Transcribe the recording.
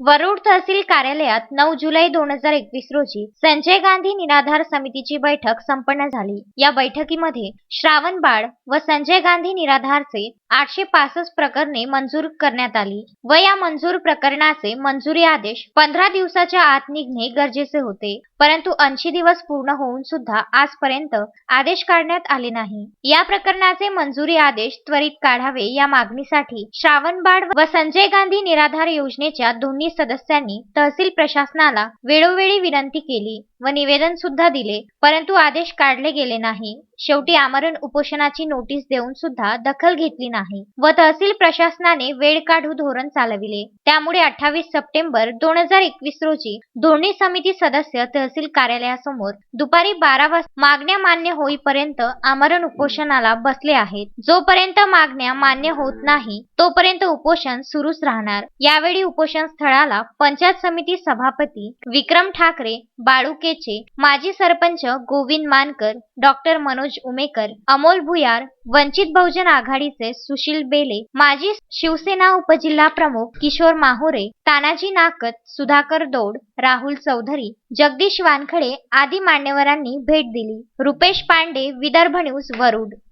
वरुड तहसील कार्यालयात नऊ जुलै दोन हजार एकवीस रोजी संजय गांधी निराधार समितीची बैठक संपन्न झाली. या बैठकीमध्ये श्रावण बाळ व संजय गांधी निराधारचे आठशे पासष्ट प्रकरणे मंजूर करण्यात आली. व या मंजूर प्रकरणाचे मंजुरी आदेश पंधरा दिवसाच्या आत निघणे गरजेचे होते. परंतु ऐंशी दिवस पूर्ण होऊन सुद्धा आजपर्यंत आदेश काढण्यात आले नाही. या प्रकरणाचे मंजुरी आदेश त्वरित काढावे या मागणीसाठी श्रावणबाळ व संजय गांधी निराधार योजनेच्या दोन्ही सदस्यांनी तहसील प्रशासनाला वेळोवेळी विनंती केली व निवेदन सुद्धा दिले. परंतु आदेश काढले गेले नाही. शेवटी आमरण उपोषणाची नोटीस देऊन सुद्धा दखल घेतली नाही. व तहसील प्रशासनाने वेळ काढू धोरण चालविले. त्यामुळे अठ्ठावीस सप्टेंबर दोन हजार एकवीस रोजी दोन्ही समिती सदस्य तहसील कार्यालयासमोर दुपारी बारा वाजता मागण्या मान्य होईपर्यंत आमरण उपोषणाला बसले आहेत. जोपर्यंत मागण्या मान्य होत नाही तोपर्यंत उपोषण सुरूच राहणार. यावेळी उपोषण स्थळाला पंचायत समिती सभापती विक्रम ठाकरे बाळुकेचे माजी सरपंच गोविंद मानकर डॉक्टर मनोज उमेकर अमोल भुयार वंचित बहुजन आघाडीचे सुशील बेले माजी शिवसेना उपजिल्हा प्रमुख किशोर माहोरे तानाजी नाकत सुधाकर दौड राहुल चौधरी जगदीश वानखडे आदी मान्यवरांनी भेट दिली. रुपेश पांडे विदर्भ न्यूज वरुड.